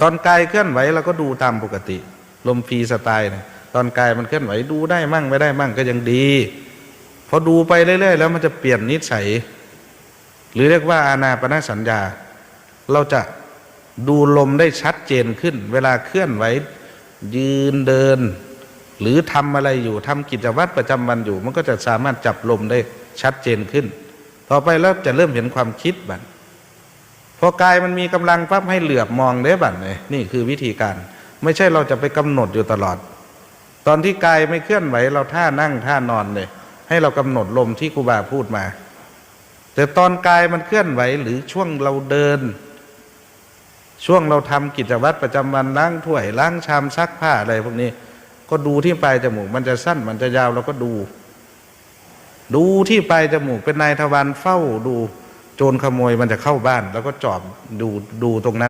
ตอนกายเคลื่อนไหวเราก็ดูตามปกติ ลมฟรีสไตล์นี่ยตอนกายมันเคลื่อนไหวดูได้มั่งไม่ได้มั่งก็ยังดีพอดูไปเรื่อยๆแล้วมันจะเปลี่ยนนิสัย หรือเรียกว่าอานาปนสัญญา เราจะดูลมได้ชัดเจนขึ้น เวลาเคลื่อนไหว ยืนเดิน หรือทำอะไรอยู่ทำกิจวัตรประจำวันอยู่ มันก็จะสามารถจับลมได้ชัดเจนขึ้น ต่อไปแล้วจะเริ่มเห็นความคิดบัด พอกายมันมีกำลังปั๊บให้เหลือบมองได้บัดเลยนี่คือวิธีการ ไม่ใช่เราจะไปกำหนดอยู่ตลอด ตอนที่กายไม่เคลื่อนไหว เราท่านั่งท่านอนเลย ให้เรากำหนดลมที่ครูบาพูดมา แต่ตอนกายมันเคลื่อนไหวหรือช่วงเราเดิน ช่วงเราทำกิจวัตรประจำวันล้างถ้วยล้างชามซักผ้าอะไรพวกนี้ ก็ดูที่ปลายจมูก มันจะสั้นมันจะยาวเราก็ดู ดูที่ปลายจมูกเป็นนายทวารเฝ้าดู โจรขโมยมันจะเข้าบ้าน แล้วก็จอบดูดูตรงนั้น